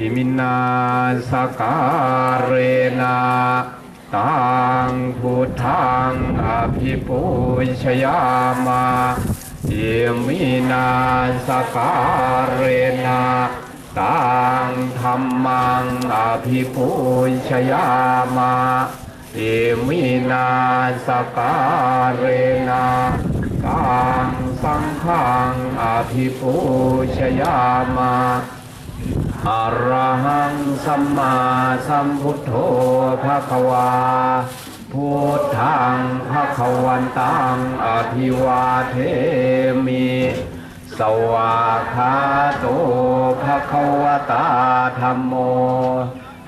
อิมินาสการเรนะตังพุทธังอภิปุชยามาอิมินาสการเรนะตังธรรมังอภิปุชยามาอิมินาสการเรนะตังสังฆังอภิปุชยามา อรหังสัมมาสัมพุทโธภะคะวาพุทธังภะควันตังอภิวาเทมิ สวากขาโตภะควตาธัมโม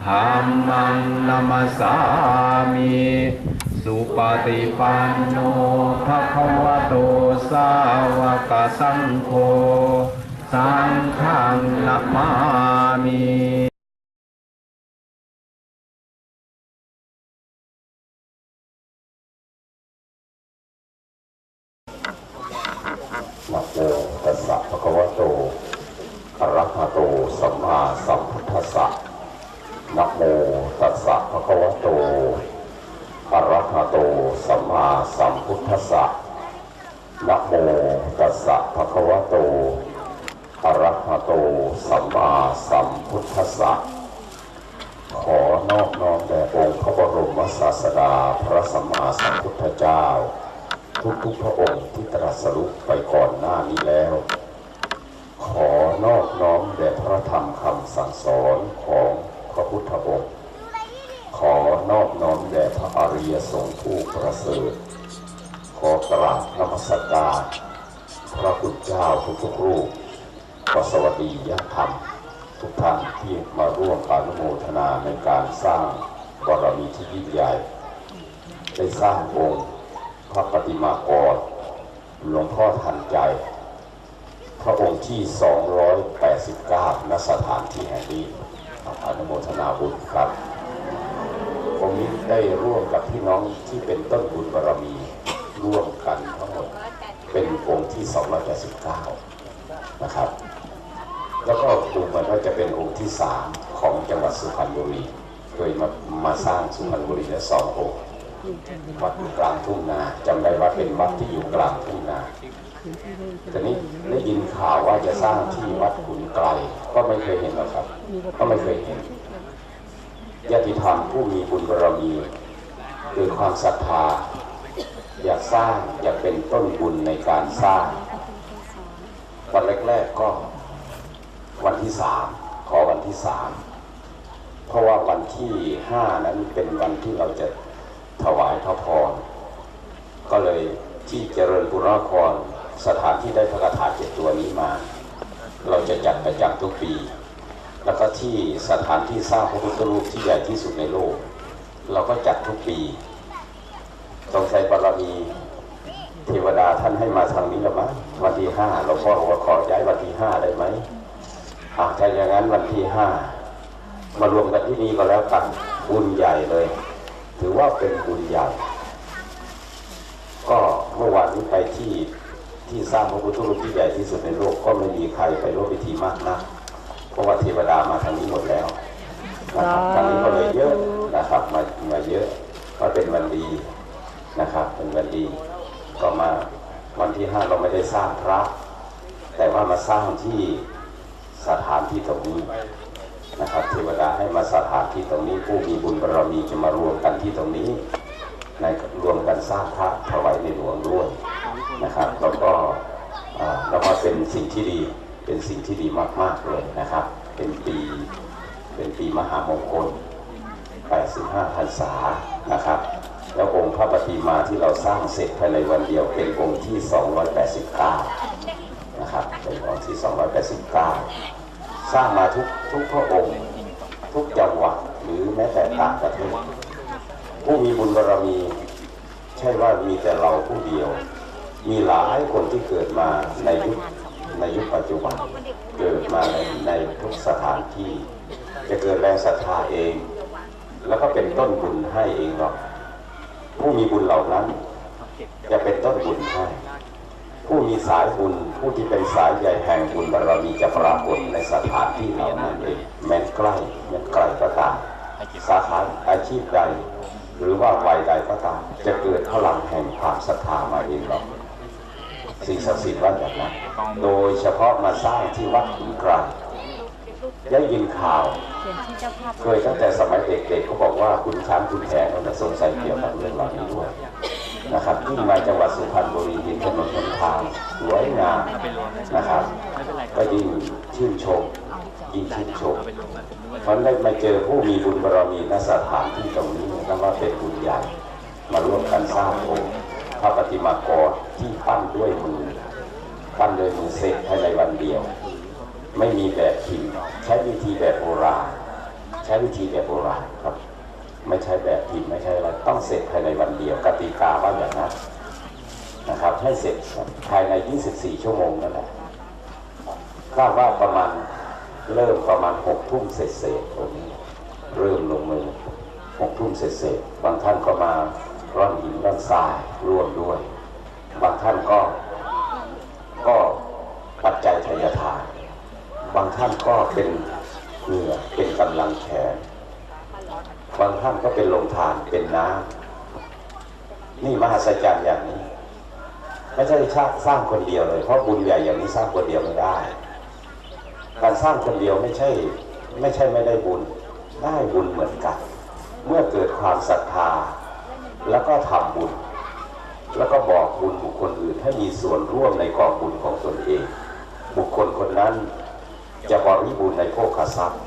ธัมมังนัมสสามิ สุปฏิปันโนภะคะวะโตสาวกสังโฆ สังฆังนามามิ ระอริยสงฆ์ผู้ประเสริฐขอกราบนมัสการพระคุณเจ้าทุกๆรูปขอสวัสดีญาติธรรม ทุกท่านที่มาร่วมอนุโมทนาในการสร้างบารมีที่ยิ่งใหญ่ ได้สร้างองค์พระปฏิมากรหลวงพ่อทันใจ พระองค์ที่ 289ณสถานที่แห่งนี้อนุโมทนาบุญครับ องนี้ได้ร่วมกับพี่น้องที่เป็นต้นบุญบารมีร่วมกันทั้งหมดเป็นองค์ที่ 289 นะครับ แล้วก็ดูเหมือนว่าจะเป็นองค์ที่ 3 ของจังหวัดสุพรรณบุรี โดยมามาสร้างสุพรรณบุรีและสององค์วัดอยู่กลางทุ่งนาจำได้ว่าเป็นวัดที่อยู่กลางทุ่งนาแต่นี้ได้ยินข่าวว่าจะสร้างที่วัดขุนไกลก็ไม่เคยเห็นหรอกครับ ก็ไม่เคยเห็น ญาติธรรมผู้มีบุญบารมีคือความศรัทธา อยากสร้างอยากเป็นต้นบุญในการสร้าง วันแรกๆก็วันที่สามขอวันที่สามเพราะว่าวันที่ห้านั้นเป็นวันที่เราจะถวายพระพรก็เลยที่เจริญปุราครสถานที่ได้พระคาถาเจ็ดตัวนี้มา เราจะจัดประจำทุกปี แล้วก็ที่สถานที่สร้างพระพุทธรูปที่ใหญ่ที่สุดในโลก เราก็จัดทุกปี ต้องใช้บารมีเทวดาท่านให้มาทางนี้ล้วมั้งวันที่ห้าเราก็ว่าขอย้ายวันที่ห้าได้ไหมอาถ้าอย่างนั้นวันที่ห้ามารวมกันที่นี่ก็แล้วกันบุญใหญ่เลย ถือว่าเป็นบุญใหญ่ก็เมื่อวานนี้ไปที่ที่สร้างพระพุทธรูปที่ใหญ่ที่สุดในโลกก็ไม่มีใครไปร่วมพิธีมากนะ เพราะว่าเทวดามาทางนี้หมดแล้วนะครับทางนี้ก็เลยเยอะนะครับมามาเยอะก็เป็นวันดีนะครับ เป็นวันดีก็มาวันที่ห้าเราไม่ได้สร้างพระ แต่ว่ามาสร้างที่สถานที่ตรงนี้นะครับเทวดาให้มาสถานที่ตรงนี้ ผู้มีบุญบารมีจะมารวมกันที่ตรงนี้ในรวมกันสร้างพระถวายในหลวงด้วยนะครับ แล้วก็อ่าแล้วก็เป็นสิ่งที่ดี เป็นสิ่งที่ดีมาก ๆ เลยนะครับ เป็นปี เป็นปีมหามงคล 85พรรษา นะครับ แล้วองค์พระปฏิมาที่เราสร้างเสร็จภายในวันเดียวเป็นองค์ที่ 289 นะครับ เป็นองค์ที่ 289 สร้างมาทุกทุกพระองค์ ทุกจังหวัดหรือแม้แต่ต่างประเทศ ผู้มีบุญบารมี ใช่ว่ามีแต่เราผู้เดียว มีหลายคนที่เกิดมาในยุค ในยุคปัจจุบันเกิดมาในในทุกสถานที่ จะเกิดแรงศรัทธาเอง แล้วก็เป็นต้นบุญให้เองหรอกผู้มีบุญเหล่านั้น จะเป็นต้นบุญให้ผู้มีสายบุญผู้ที่เป็นสายใยแห่งบุญบารมีจะปรากฏในสถานที่เหล่านั้นเองแม้ใกล้แม้ไกลก็ตามสาขาอาชีพใด หรือว่าวัยใดก็ตามจะเกิดพลังแห่งความศรัทธามาเองหรอก สิ่งศักดิ์สิทธิ์ว่าอย่างนั้นโดยเฉพาะมาสร้างที่วัดขุนกลางได้ยินข่าวเคยตั้งแต่สมัยเด็กๆเขาบอกว่าคุณช้างคุณแผนเราสงสัยเกี่ยวกับเรื่องเหล่านี้ด้วยนะครับยิ่งมาจังหวัดสุพรรณบุรีเห็นถนนหนทางสวยงามนะครับก็ยิ่งชื่นชมยิ่งชื่นชมเพราะได้มาเจอผู้มีบุญบารมีณสถานที่ตรงนี้นับว่าเป็นบุญใหญ่มาร่วมกันสร้างองค์ พระปฏิมากรที่ปั้นด้วยมือปั้นด้วยมือเสร็จภายในวันเดียว ไม่มีแบบพิมพ์ใช้วิธีแบบโบราณใช้วิธีแบบโบราณครับ ไม่ใช้แบบพิมพ์ไม่ใช่อะไรต้องเสร็จภายในวันเดียวกติกาว่าอย่างนั้นนะครับให้เสร็จภายใน 24 ชั่วโมงนั่นแหละคาดว่าประมาณเริ่มประมาณ6ทุ่มเศษเศษๆตรงนี้เริ่มลงมือ6ทุ่มเศษเศษๆบางท่านก็มา ร่อนหินร่อนทรายร่วมด้วย บางท่านก็ ก็ปัจจัยทายทาน บางท่านก็เป็นเหงื่อเป็นกำลังแขน บางท่านก็เป็นลงทานเป็นน้ำนี่มหัศจรรย์อย่างนี้ไม่ใช่ชาติสร้างคนเดียวเลย เพราะบุญใหญ่อย่างนี้สร้างคนเดียวไม่ได้ การสร้างคนเดียวไม่ใช่ ไม่ใช่ไม่ได้บุญ ได้บุญเหมือนกัน เมื่อเกิดความศรัทธา แล้วก็ทำบุญ แล้วก็บอกบุญบุคคลอื่นให้มีส่วนร่วมในกองบุญของตนเอง บุคคลคนนั้นจะบริบูรณ์ในโภคทรัพย์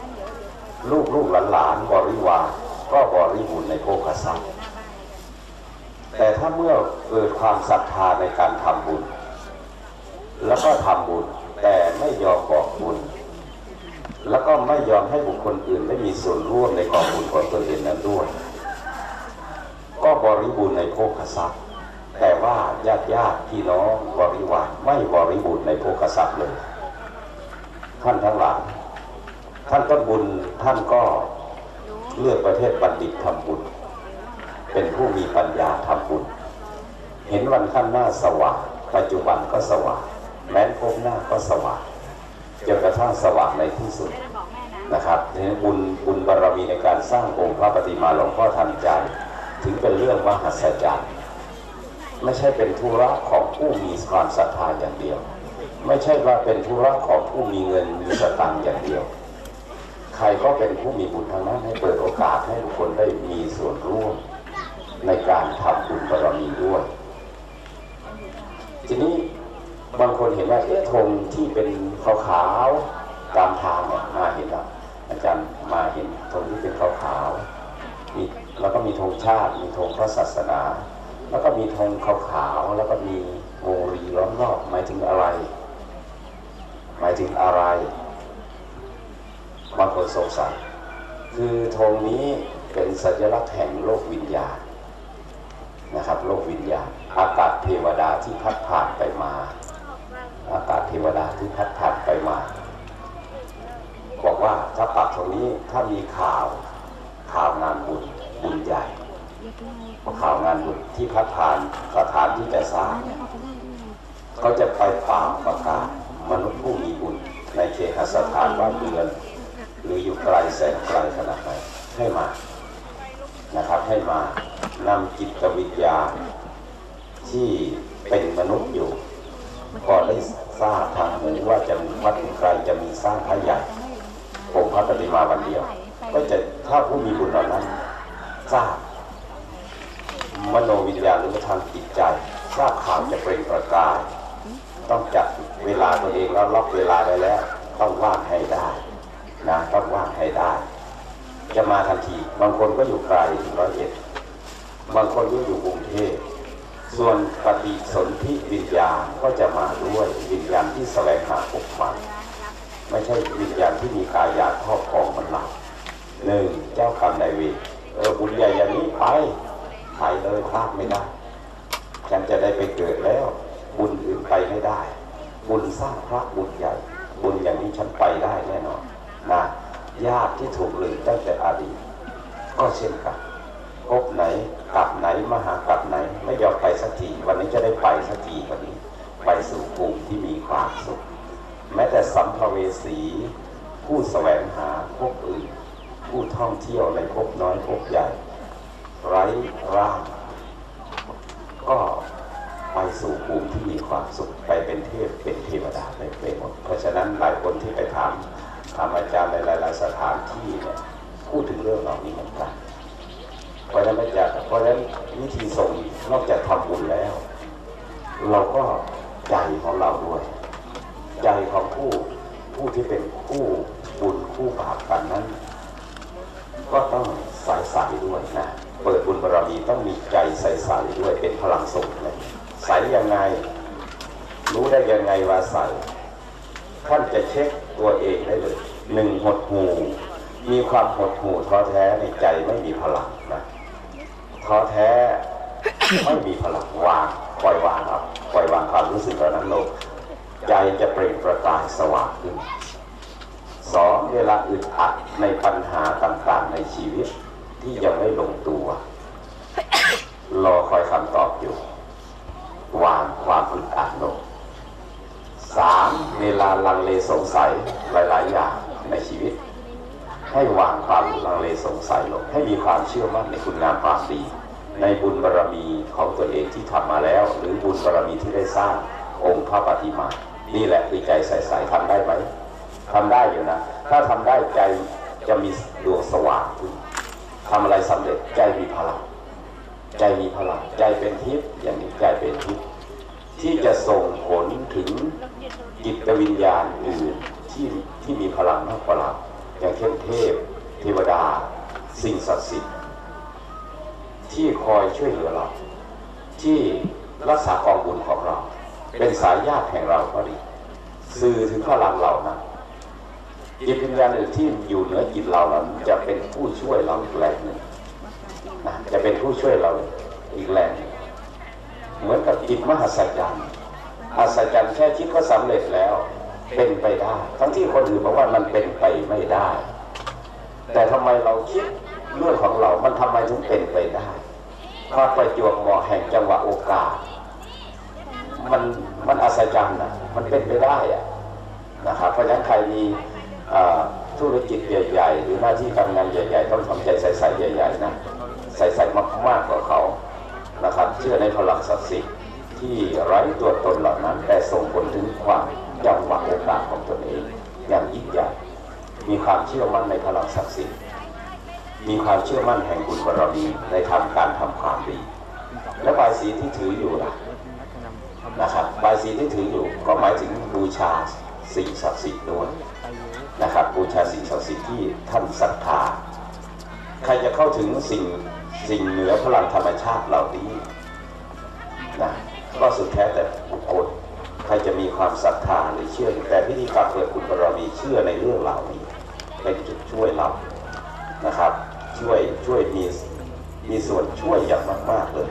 ลูกลูกหลานหลานบริวารก็บริบูรณ์ในโภคทรัพย์ แต่ถ้าเมื่อเกิดความศรัทธาในการทำบุญ แล้วก็ทำบุญแต่ไม่ยอมบอกบุญ แล้วก็ไม่ยอมให้บุคคลอื่นได้มีส่วนร่วมในกองบุญของตนเองนั้นด้วย ก็บริบูรณ์ในโภคทรัพย์ แต่ว่าญาติญาติพี่น้องบริวารไม่บริบูรณ์ในโภคทรัพย์เลย ท่านทั้งหลายท่านต้นบุญท่านก็เลือกประเทศบัณฑิตทำบุญ เป็นผู้มีปัญญาทำบุญ เห็นวันข้างหน้าสว่างปัจจุบันก็สว่างแม้นพบหน้าก็สว่างจนกระทั่งสว่างในที่สุดนะครับนี่บุญบุญบารมีในการสร้างองค์พระปฏิมาหลวงพ่อทันใจ ถึงเป็นเรื่องมหัศจรรย์ไม่ใช่เป็นธุระของผู้มีความศรัทธาอย่างเดียว ไม่ใช่ว่าเป็นธุระของผู้มีเงินมีสตังค์อย่างเดียว ใครก็เป็นผู้มีบุญทางนั้นให้เปิดโอกาสให้บุคคลได้มีส่วนร่วม ในการทำบุญบารมีด้วย ทีนี้บางคนเห็นว่าเอ๊ะธงที่เป็นขาวๆตามทางเนี่ยมาเห็นแล้วอาจารย์มาเห็นธงที่เป็นขาวๆ แล้วก็มีธงชาติ มีธงพระศาสนา แล้วก็มีธงขาวๆแล้วก็มีวงรีล้อมรอบหมายถึงอะไร หมายถึงอะไรบางคนสงสัยคือธงนี้เป็นสัญลักษณ์แห่งโลกวิญญาณนะครับ โลกวิญญาณ อากาศเทวดาที่พัดผ่านไปมา อากาศเทวดาที่พัดผ่านไปมา บอกว่าถ้าปักตรงนี้ถ้ามีข่าวข่าวงานบุญ บุญใหญ่ข่าวงานบุญที่พัดผ่านสถานที่จะสร้างเนี่ยเขาจะไปเป่าประกาศมนุษย์ผู้มีบุญในเคหสถานบ้านเรือนหรืออยู่ไกลแสนไกลขนาดไหนให้มานะครับให้มานำจิตวิญญาณที่เป็นมนุษย์อยู่พอได้ทราบทางหูว่าจะมีวัดไกลจะมีสร้างพระใหญ่องค์พระปฏิมาวันเดียว ก็จะถ้าผู้มีบุญเหล่านั้น ทราบ มโนวิญญาณหรือทางจิตใจ ทราบข่าวจะเป็นประกาย ต้องจัดเวลาตัวเองแล้วล็อกเวลาได้แล้ว ต้องว่างให้ได้นะต้องว่างให้ได้ จะมาทันที บางคนก็อยู่ไกลร้อยเอ็ดบางคนก็อยู่กรุงเทพส่วนปฏิสนธิวิญญาณก็จะมาด้วยวิญญาณที่แสวงหาปกปันไม่ใช่วิญญาณที่มีกายอยากครอบครองมันหลักหนึ่งเจ้ากรรมนายเวร เออบุญใหญ่อย่างนี้ไปไปเลยพลาดไม่ได้ ฉันจะได้ไปเกิดแล้ว บุญอื่นไปไม่ได้ บุญสร้างพระบุญใหญ่ บุญอย่างนี้ฉันไปได้แน่นอนนะญาติที่ถูกลืมตั้งแต่อดีตก็เช่นกันพบไหนกลับไหนมหากลับไหน ไม่ยอมไปสักทีวันนี้จะได้ไปสักทีวันนี้ ไปสู่ภูมิที่มีความสุข แม้แต่สัมภเวสี ผู้แสวงหาภพอื่น ผู้ท่องเที่ยวในภพน้อยภพใหญ่ ไร้ร่างก็ไปสู่ภูมิที่มีความสุขไปเป็นเทพเป็นเทวดาไปเป็นหมดเพราะฉะนั้นหลายคนที่ไปถามถามอาจารย์ในหลาย ๆ สถานที่เนี่ยพูดถึงเรื่องเหล่านี้เหมือนกันเพราะฉะนั้นอาจารย์เพราะฉะนั้นวิธีส่งนอกจากทำบุญแล้ว เราก็ใจของเราด้วย ใจของผู้ผู้ที่เป็นคู่บุญคู่บาปกันนั้น ก็ต้องใส่ใสด้วยนะเปิดบุญบารมีต้องมีใจใส่ใสด้วยเป็นพลังส่งเลยใสยังไง รู้ได้ยังไงว่าใสท่านจะเช็คตัวเองได้เลยหนึ่งหดหูมีความหดหูท้อแท้ในใจไม่มีพลังนะท้อแท้ไม่มีพลังวางปล่อยวางครับปล่อยวางความรู้สึกเหล่านั้นลงใจจะเปล่งประกายสว่างขึ้น สองเวลาอึดอัดในปัญหาต่างๆในชีวิตที่ยังไม่ลงตัว รอคอยคำตอบอยู่วางความอึดอัดลงสามเวลาลังเลสงสัยหลายๆ อย่างในชีวิต ให้วางความลังเลสงสัยลง ให้มีความเชื่อมั่นในคุณงามความดีในบุญบารรมีของตัวเองที่ทำมาแล้ว หรือบุญบารรมีที่ได้สร้างองค์พระปฏิมา นี่แหละคือใจใสๆทำได้ไหม ทำได้อยู่นะ ถ้าทำได้ใจจะมีดวงสว่างขึ้นทำอะไรสำเร็จใจมีพลัง ใจมีพลัง ใจเป็นทิพย์อย่างนี้ใจเป็นทิพย์ที่จะส่งผลถึงจิตวิญญาณอื่นที่ที่มีพลังมากกว่าเราอย่างเช่นเทพ เทวดา สิ่งศักดิ์สิทธิ์ที่คอยช่วยเหลือเรา ที่รักษากองบุญของเรา เป็นสายญาติแห่งเราก็ดี สื่อถึงพลังเรานะ จิตวิญญาณอื่นที่อยู่เหนือจิตเรานั้นจะเป็นผู้ช่วยเราอีกแรงหนึ่งนะจะเป็นผู้ช่วยเราอีกแรงเหมือนกับจิตมหัศจรรย์อัศจรรย์แค่คิดก็สำเร็จแล้ว เป็นไปได้ ทั้งที่คนอื่นบอกว่ามันเป็นไปไม่ได้ แต่ทำไมเราคิดเรื่องของเรา มันทำไมถึงเป็นไปได้พอประจวบเหมาะแห่งจังหวะโอกาส มันมันอัศจรรย์นะมันเป็นไปได้อะนะครับเพราะฉะนั้นใครมี ธุรกิจใหญ่ ๆ หรือหน้าที่การงานใหญ่ ๆ ต้องทำใจใส่ๆใหญ่ๆนะใส่ๆมากๆกว่าเขานะครับเชื่อในพลังศักดิ์สิทธิ์ที่ไร้ตัวตนเหล่านั้น แต่ส่งผลถึงความจังหวะโอกาสของตนเอง อย่างยิ่งใหญ่มีความเชื่อมั่นในพลังศักดิ์สิทธิ์มีความเชื่อมั่นแห่งบุญบารมีในทำการทำความดี และบายสีที่ถืออยู่ล่ะนะครับบายสีที่ถืออยู่ก็หมายถึงบูชาสิ่งศักดิ์สิทธิ์ด้วย นะครับบูชาสิ่งศักดิ์สิทธิ์ที่ท่านศรัทธาใครจะเข้าถึงสิ่งสิ่งเหนือพลังธรรมชาติเหล่านี้นะก็สุดแท้แต่บุคคลใครจะมีความศรัทธาหรือเชื่อแต่พิธีการมเปิดบุญบารมีเชื่อในเรื่องเหล่านี้เป็นจุดช่วยเรานะครับ ช่วยช่วยมีมีส่วนช่วยอย่างมากๆเลย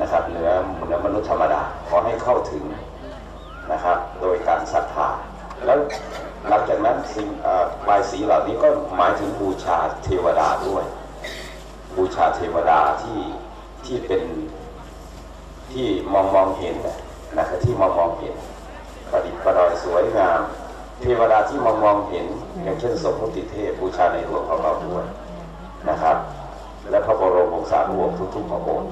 นะครับเหนือเหนือมนุษย์ธรรมดาขอให้เข้าถึงนะครับ โดยการศรัทธาแล้ว หลังจากนั้นสิ่งบายสีเหล่านี้ก็หมายถึงบูชาเทวดาด้วย บูชาเทวดาที่ที่เป็นที่มองมองเห็นนะนะครับที่มองมองเห็นประดิษฐ์ประดอยสวยงาม เทวดาที่มองมองเห็น อย่างเช่นสมมติเทพบูชาในหลวงของเราด้วยนะครับ และพระบรมวงศานุวงศ์ทุกๆพระองค์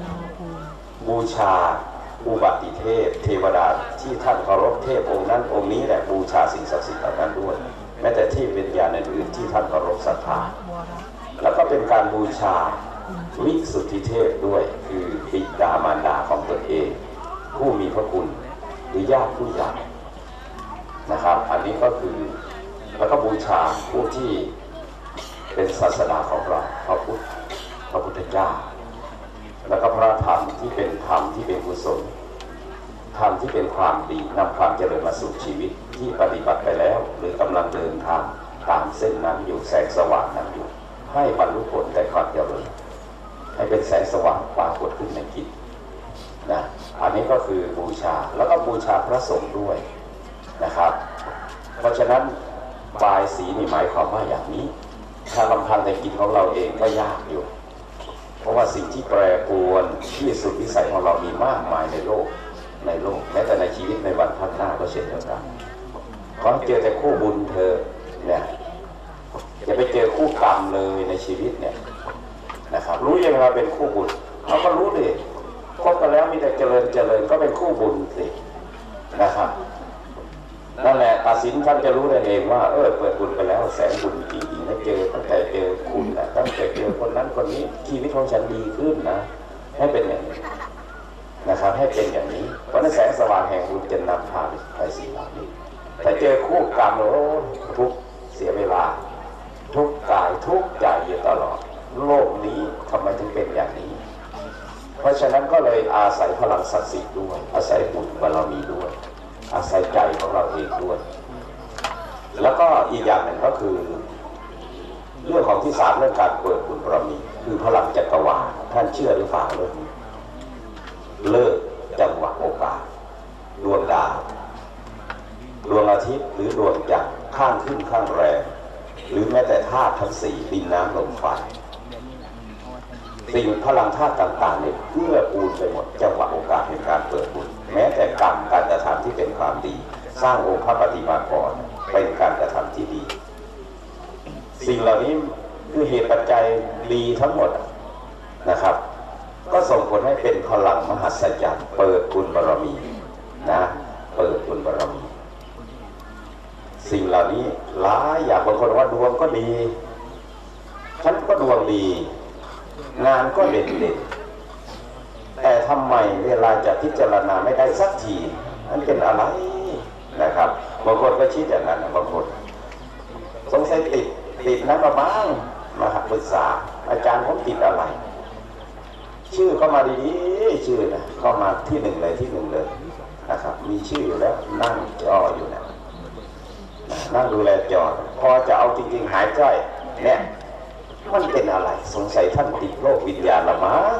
บูชา อุบัติเทพ เทวดาที่ท่านเคารพเทพองค์นั้นองค์นี้แหละบูชาสิ่งศักดิ์สิทธิ์เหล่านั้นด้วย แม้แต่ที่เป็นญาณอื่นที่ท่านเคารพศรัทธาแล้วก็เป็นการบูชาวิสุทธิเทพด้วยคือบิดามารดาของตนเอง ผู้มีพระคุณหรือญาติผู้ใหญ่นะครับ อันนี้ก็คือแล้วก็บูชาผู้ที่เป็นศาสนาของเราพระพุทธพระพุทธเจ้า แล้วก็พระธรรมที่เป็นธรรมที่เป็นกุศลธรรมที่เป็นความดีนำความเจริญมาสู่ชีวิตที่ปฏิบัติไปแล้ว หรือกำลังเดินทางตามเส้นนั้นอยู่แสงสว่างนั้นอยู่ ให้บรรลุผลแต่ความเจริญให้เป็นแสงสว่างปรากฏขึ้นในจิตนะอันนี้ก็คือบูชาแล้วก็บูชาพระสงฆ์ด้วยนะครับ เพราะฉะนั้นบายสีนี่หมายความว่าอย่างนี้ถ้าลำพังในกิจของเราเองก็ยากอยู่ ราะว่าสิ่งที่แปรปรวนที่สุดวิสัยของเรามีมากมายในโลกในโลก แม้แต่ในชีวิตในวันข้างหน้าก็เช่นเดียวกันขอเจอแต่คู่บุญเธอเนี่ยอย่าไปเจอคู่กรรมเลยในชีวิตเนี่ยนะครับ รู้ยังไงว่าเป็นคู่บุญเขาก็รู้ดิคบกันแล้วมีแต่เจริญเจริญก็เป็นคู่บุญสินะครับ นั่นแหละตัดสินท่านจะรู้ได้เองว่าเออเปิดบุญไปแล้วแสนบุญจริงๆนะเจอตั้งแต่เจอคุณนะตั้งแต่เจอคนนั้นคนนี้ชีวิตของฉันดีขึ้นนะ ให้เป็นอย่างนี้นะครับให้เป็นอย่างนี้ เพราะนั้นแสงสว่างแห่งบุญจะนำพาไปสิ่งเหล่านี้แต่เจอคู่กรรมโอ้ทุกเสียเวลา ทุกกายทุกใจอยู่ตลอด โลกนี้ทำไมถึงเป็นอย่างนี้ เพราะฉะนั้นก็เลยอาศัยพลังศักดิ์สิทธิ์ด้วยอาศัยบุญบารมีด้วย อาศัยใจของเราเองด้วย แล้วก็อีกอย่างหนึ่งก็คือ เรื่องของที่สามเรื่องการเปิดบุญบารมีคือพลังจักรวาลท่านเชื่อหรือเปล่าเรื่องนี้เลิกจังหวะโอกาสดวงดาวดวงอาทิตย์หรือดวงจันทร์ข้างขึ้นข้างแรงหรือแม้แต่ธาตุทั้งสี่ดินน้ำลมไฟสิ่งพลังธาตุต่างๆเนี่ยเพื่อปูนไปหมดจังหวะโอกาสแห่งการเปิดบุญ แม้แต่กรรมการกระทำที่เป็นความดี สร้างองค์พระปฏิมากรเป็นการกระทำที่ดี สิ่งเหล่านี้คือเหตุปัจจัยดีทั้งหมดนะครับ ก็ส่งผลให้เป็นพลังมหัศจรรย์เปิดบุญบารมีนะเปิดบุญบารมี สิ่งเหล่านี้หลายอย่างบางคนว่าดวงก็ดีฉันก็ดวงดี งานก็เด่นเด่น ทำไมเวลาจะพิจารณาไม่ได้สักทีมันเป็นอะไรนะครับบางคนก็คิดอย่างนั้นบางคนสงสัยติดติดนั้นมาบ้างมาหาปรึกษาอาจารย์ผมติดอะไร ชื่อเข้ามาดีๆชื่อนะเข้ามาที่หนึ่งเลยที่หนึ่งเลยนะครับ มีชื่ออยู่แล้วนั่งจออยู่นะนะนั่งดูแลจอพอจะเอาจริงๆหายจ้อยเนี่ยมันเป็นอะไรสงสัยท่านติดโรควิญญาณละมั้ง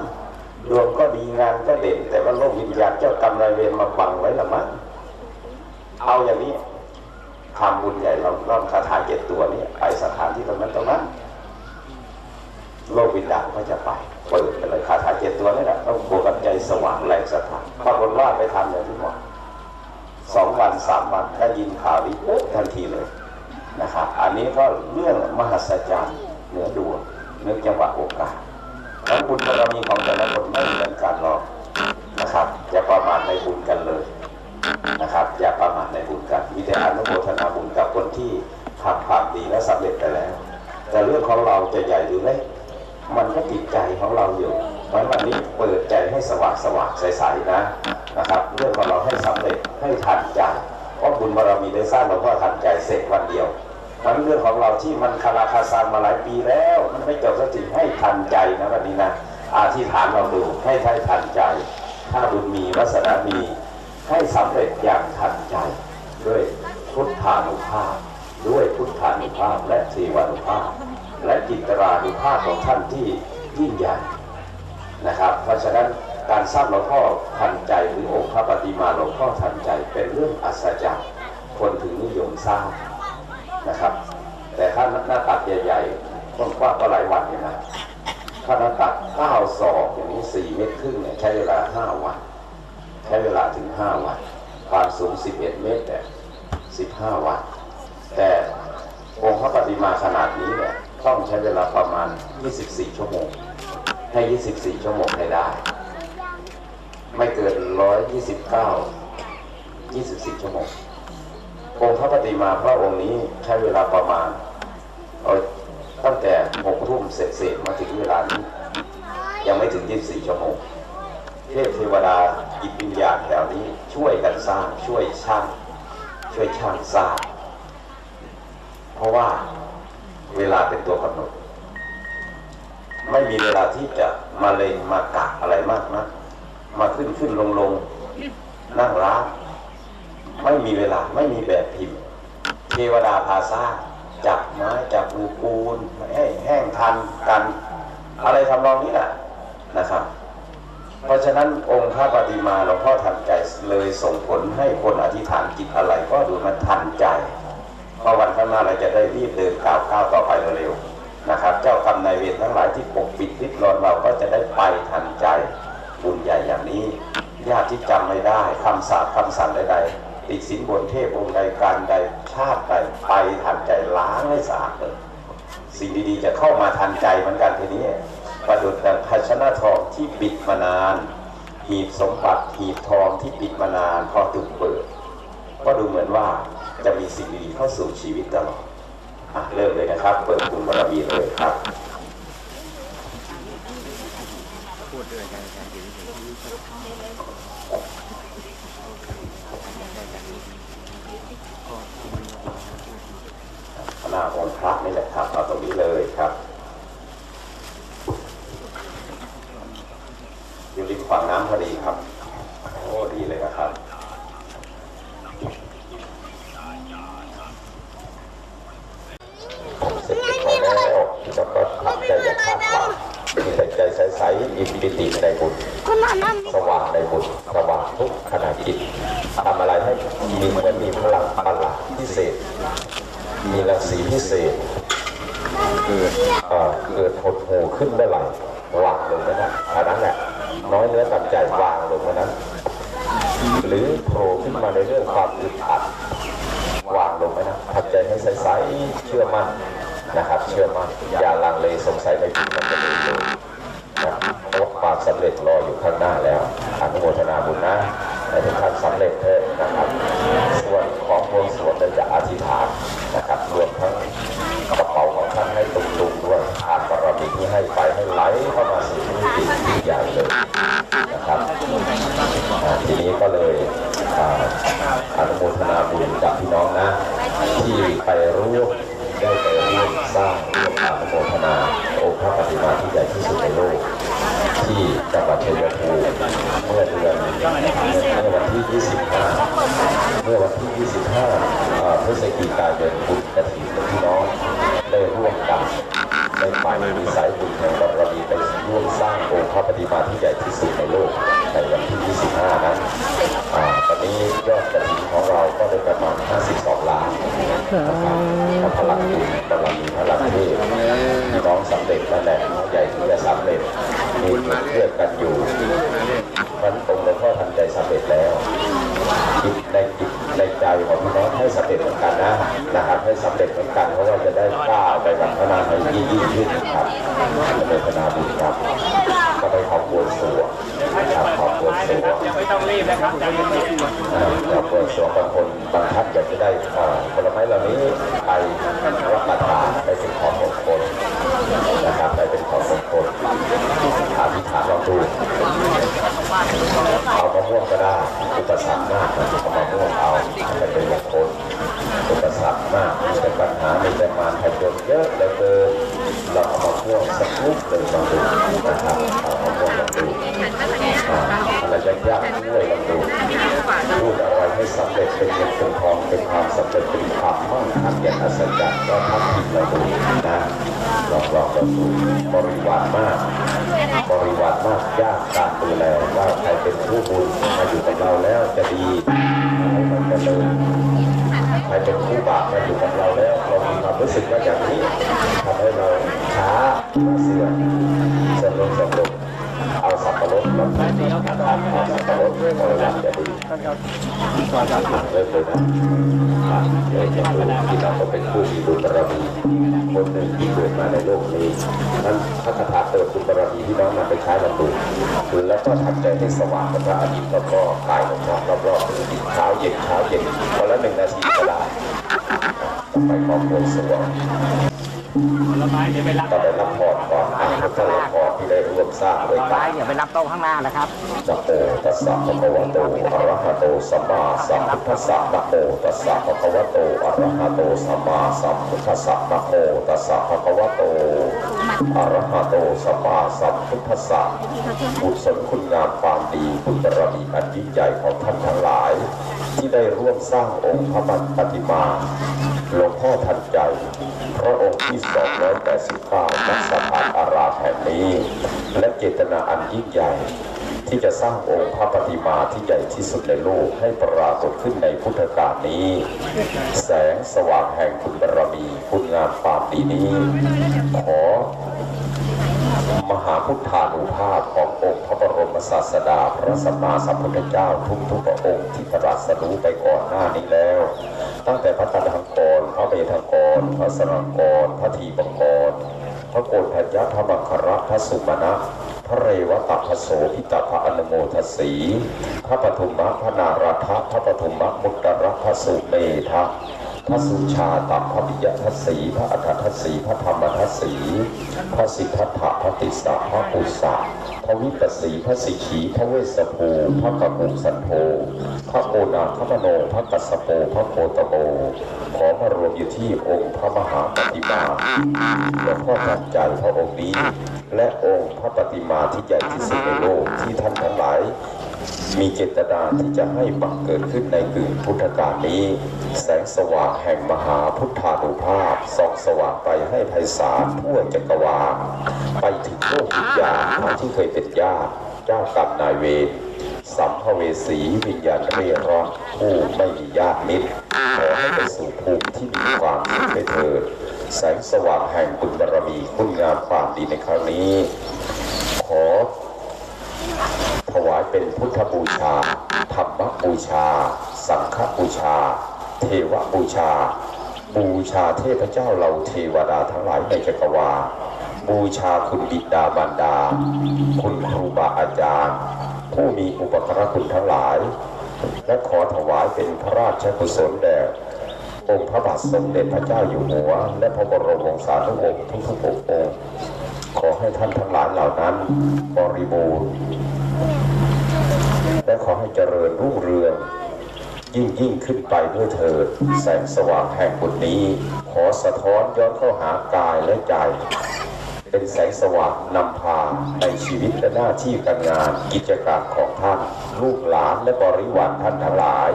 ดวงก็ดีงานก็เด่น แต่ว่าโรควิญญาณเจ้ากรรมนายเวรมาบังไว้ละมั้งเอาอย่างนี้ทำบุญใหญ่เราล่องคาถาเจ็ดตัวนี้ไปสถานที่ตรงนั้นตรงนั้นโลกวิญญาณก็จะไปเปิดไปเลยคาถาเจ็ดตัวนี่แหละต้องโบกับใจสว่างแรงสถานปรากฏว่าไปทำอย่างที่บอกสองวันสามวันได้ยินข่าวนี้ปุ๊บทันทีเลยนะครับ อันนี้ก็เรื่องมหัศจรรย์เหนือดวงเนื้อจังหวะโอกาส แล้วบุญบารมีของแต่ละคนไม่เหมือนกันหรอกนะครับ อย่าประมาทในบุญกันเลยนะครับ อย่าประมาทในบุญกันมีแต่อนุโมทนาบุญกับคนที่ทำความดีและสำเร็จไปแล้ว แต่เรื่องของเราจะใหญ่หรือเล็กมันก็ติดใจของเราอยู่เพราะวันนี้เปิดใจให้สว่างสว่างใสๆนะนะครับ เรื่องของเราให้สำเร็จให้ทันใจเพราะบุญบารมีได้สร้างหลวงพ่อทันใจเสร็จวันเดียว มันเรื่องของเราที่มันคาราคาซังมาหลายปีแล้ว มันไม่จบสักทีให้ทันใจนะวันนี้นะอาธิษฐานเราดูให้ให้ทันใจ ถ้าบุญมีวาสนามีให้สำเร็จอย่างทันใจ ด้วยพุทธานุภาพ ด้วยพุทธานุภาพและเทวานุภาพ และจิตรานุภาพของท่านที่ยิ่งใหญ่นะครับ เพราะฉะนั้นการสร้างหลวงพ่อทันใจหรือองค์พระปฏิมาหลวงพ่อทันใจเป็นเรื่องอัศจรรย์คนถึงนิยมสร้าง นะครับ แต่ถ้าหน้าตัดใหญ่ๆต้นกว้างก็หลายวันเนี่ยนะถ้าหน้าตัด9ศอกอย่างนี้4เมตรครึ่งเนี่ยใช้เวลา5วัน ใช้เวลาถึง5วัน ความสูง11เอ็ดเมตรแต่15วัน แต่องค์พระปฏิมาขนาดนี้เนี่ยต้องใช้เวลาประมาณ 24 ชั่วโมง ให้ 24 ชั่วโมงให้ได้ ไม่เกิน 129 24 ชั่วโมง องค์พระปฏิมาพระองค์นี้ใช้เวลาประมาณตั้งแต่6ทุ่มเสร็จมาถึงเวลานี้ ยังไม่ถึง 24 ชั่วโมงเทพเทวดาจิตวิญญาณแถวนี้ช่วยกันสร้างช่วยช่างช่วยช่างสร้าง เพราะว่าเวลาเป็นตัวกำหนด ไม่มีเวลาที่จะมาเลงมากะอะไรมากนะ มาขึ้นขึ้นลงลงนั่งร้าน ไม่มีเวลาไม่มีแบบพิมพ์ เทวดาพาสร้าจับไม้จับมือปูนให้แห้งทันกัน อะไรทำนองนี้แหละนะครับ เพราะฉะนั้นองค์พระปฏิมาหลวงพ่อทันใจเลยส่งผลให้คนอธิษฐานจิตอะไรก็ดูมันทันใจพระวันข้างหน้าเราจะได้รีบเดินก้าวก้าวต่อไปเร็วๆนะครับ เจ้ากรรมนายเวรทั้งหลายที่ปกปิดริดรอนเราก็จะได้ไปทันใจบุญใหญ่อย่างนี้ญาติที่จำไม่ได้คำสาปคำสั่งใดๆ ติดสินบนเทพองค์ใดการใดชาติใดไปทันใจล้างให้สะอาดเลยสิ่งดีๆจะเข้ามาทันใจเหมือนกันทีนี้ประดุจดังภาชนะทองที่ปิดมานานหีบสมบัติหีบทองที่ปิดมานานพอถูกเปิด ก็ดูเหมือนว่าจะมีสิ่งดีๆเข้าสู่ชีวิตตลอดอะเริ่มเลยนะครับ เปิดบุญบารมีเลยครับหน้าองค์ พระนี่แหละครับเอาตรงนี้เลยครับ อยู่ริมฝั่งน้ำพอดีครับ โอ้ดีเลยนะครับเสร็จแล้วแล้วก็ทำใจจะคาดหวังมีแต่ใจใสๆอิปิติในบุญสว่างในบุญสว่างทุกขณะจิตทำอะไรให้มีเหมือนมีพลังประหลาดพิเศษ มีรังสีพิเศษเกิดเอ่อเกิดหดหูขึ้นเมื่อไหร่วางลงไปนะอันนั้นแหละน้อยเนื้อต่ำใจวางลงมานั้น หรือโผล่ขึ้นมาในเรื่องความอึดอัดวางลงไปนะทำใจให้ใสๆเชื่อมั่นนะครับ เชื่อมั่นอย่าลังเลสงสัยในจิตมันจะเลยเลยนะครับเพราะความสำเร็จรออยู่ข้างหน้าแล้วอนุโมทนาบุญนะให้ทุกท่านสำเร็จเถอะนะครับส่วนของบวงสวงเราจะอธิษฐาน รวมทั้งกระเป๋าของท่านให้ตุงๆด้วยทานบารมีที่ให้ไปให้ไหลเข้ามาสู่ชีวิตจิตวิญญาณเลยนะครับทีนี้ก็เลยอนุโมทนาบุญกับพี่น้องนะ ที่ไปร่วมได้ไปร่วมสร้างร่วมอนุโมทนาองค์พระปฏิมาที่ใหญ่ที่สุดในโลกที่จังหวัดชัยภูมิเมื่อเดือนเมื่อวันที่ 25 เมื่อวันที่ 25อ่าพฤศจิกายนบุญ ในฝ่ายมีสายบุญแห่งบารมีไปร่วมสร้างองค์พระปฏิมาที่ใหญ่ที่สุดในโลกในวันที่ 25นั้นอ่าตอนนี้ยอดกระถิ่นของเราก็ได้ประมาณ 52 ล้านนะครับพลังบุญบารมีพลังเทพพี่น้องสำเร็จนั่นแหละน้องใหญ่ที่จะสำเร็จมีเพื่อนกันอยู่มันตรงหลวงพ่อทันใจสำเร็จแล้วจิตในจิต ในใจของพี่น้องให้สำเร็จเหมือนกันนะนะครับให้สำเร็จเหมือนกันเพราะว่าจะได้ก้าวไปพัฒนาให้ยิ่งยิ่งขึ้นครับจะเป็นพนาบุญครับก็ไปขอบวนสวงนะครับขอบวนสวงยังไม่ต้องรีบนะครับใจเย็นอ่าขอบวนสวงบางคนบางท่านอยากจะได้อ่าผลไม้เหล่านี้ไปรับประทานไปเป็นของ ผู้บุญมาอยู่กับเราแล้วจะดีให้มันเจริญใครเป็นผู้บาปมาอยู่กับเราแล้วเรามีความรู้สึกว่าอย่างนี้ทำให้เราช้าเสื่อมเสื่อมลงเสื่อมลงเอาสับปะรดมาใส่นะครับเอาสับปะรดบริวารจะดีเริ่มเลยนะ อะเดี๋ยวจะดูที่เราก็เป็นผู้มีบุญบารมีคนหนึ่งที่เกิดมาในโลกนี้นั้นพระคาถาเติมบุญบารมีที่น้องนำไปใช้ลำดูแล้วก็ทำใจให้สว่างกับพระอาทิตย์แล้วก็กายของเรารอบๆเช้าเย็นเช้าเย็นคนละหนึ่งนาทีก็ได้ไปขอบคุณสวง ผลไม้เดี๋ยวไปรับก็ได้รับพรก่อนอะพระเจ้าพรที่ได้ร่วมสร้างด้วยกัไม้นเดี๋ยวไปรับโต๊ะข้างหน้านะครับ นะโมตัสสะภะคะวะโตอะระหะโตสัมมาสัมพุทธัสสะนะโมตัสสะภะคะวะโตอะระหะโตสัมมาสัมพุทธัสสะนะโมตัสสะภะคะวะโตอะระหะโตสัมมาสัมพุทธัสสะบุญสนคุณงามความดีบุญบารมีอันยิ่งใหญ่ของท่านทั้งหลาย ที่ได้ร่วมสร้างองค์พระปฏิมาหลวงพ่อทันใจ พระองค์ที่ 289ณสถานอารามแห่งนี้ และเจตนาอันยิ่งใหญ่ ที่จะสร้างองค์พระปฏิมาที่ใหญ่ที่สุดในโลกให้ปรากฏขึ้นในพุทธกาลนี้ แสงสว่างแห่งคุณบารมีคุณงามความดีนี้ ขอมหาพุทธานุภาพขององค์พระบรมศาสดา พระสัมมาสัมพุทธเจ้าทุกทุกๆพระองค์ที่ตรัสรู้ไปก่อนหน้านี้แล้ว ตั้งแต่พระตถาคตพระเมธากรพระสรังกรพระทีปังกรพระโกฏทัญญาพระมังคระพระสุมาณะพระเรวตพระโสพิตาพระอนุโมทสีพระปฐุมะพระนาราธะพระปฐุมะมุตตรพระสุเมธะพระสุชาตัพระปิยทัสสีพระอัฏฐทัสสีพระธรรมทัสสีพระสิทธัตถะพระติสสะพระปุสสะ พระวิปัสสีพระสิขีพระเวสสภูพระกบุสันโธพระโอนาพระมโนพระกัสสโปพระโคตโมขอมารวมอยู่ที่องค์พระมหาปฏิมาหลวงพ่อทันใจพระองค์นี้ และองค์พระปฏิมาที่ใหญ่ที่สุดในโลกที่ท่านทั้งหลาย มีเจตนาที่จะให้บังเกิดขึ้นในกึ่งพุทธกาลนี้ แสงสว่างแห่งมหาพุทธานุภาพส่องสว่างไปให้ไพศาลทั่วจักรวาลไปถึงโลกวิญญาณที่เคยเป็นญาติเจ้ากรรมนายเวรสัมภเวสีวิญญาณเร่ร่อนผู้ไม่มีญาติมิตรขอให้ไปสู่ภูมิที่มีความสุขไปเถิดแสงสว่างแห่งบุญบารมีคุณงามความดีในครั้งนี้ ขอ ถวายเป็นพุทธบูชา ธรรมบูชา สังฆบูชา เทวบูชา บูชาเทพเจ้าเราเทวดาทั้งหลายในจักรวาลบูชาคุณบิดาบารดา คุณครูบาอาจารย์ ผู้มีอุปการะคุณทั้งหลาย และขอถวายเป็นพระราชกุศลแด่องค์พระบาทสมเด็จพระเจ้าอยู่หัว และพระบรมวงศานุวงศ์ทุกๆองค์ขอให้ท่านทั้งหลายเหล่านั้น บริบูรณ์ และขอให้เจริญรุ่งเรือง ยิ่งยิ่งขึ้นไปด้วยเถิดแสงสว่างแห่งบุญนี้ ขอสะท้อนย้อนเข้าหากายและใจ เป็นแสงสว่างนำพาในชีวิตและหน้าที่การงานกิจการของท่าน ลูกหลานและบริวารท่านทั้งหลาย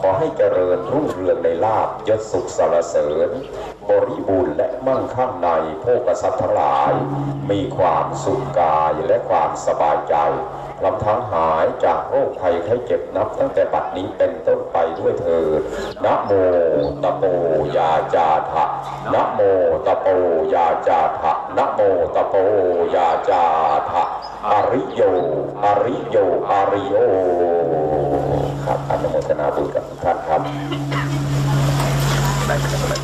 ขอให้เจริญรุ่งเรืองในลาบยศสุขสารเสริญ บริบูรณ์และมั่งคั่งในโภกทรัพย์ทั้งหลาย มีความสุขกายและความสบายใจ ลำทั้งหายจากโรคภัยไข้เจ็บนับ ตั้งแต่บัดนี้เป็นต้นไปด้วยเถิดนะโมตะโปยาจาทะนะโมตะโปยาจาทะนะโมตะโปยาจาทะอริโยอริโยอริโยครับอนุโมทนาบุญกับทุกท่านครับ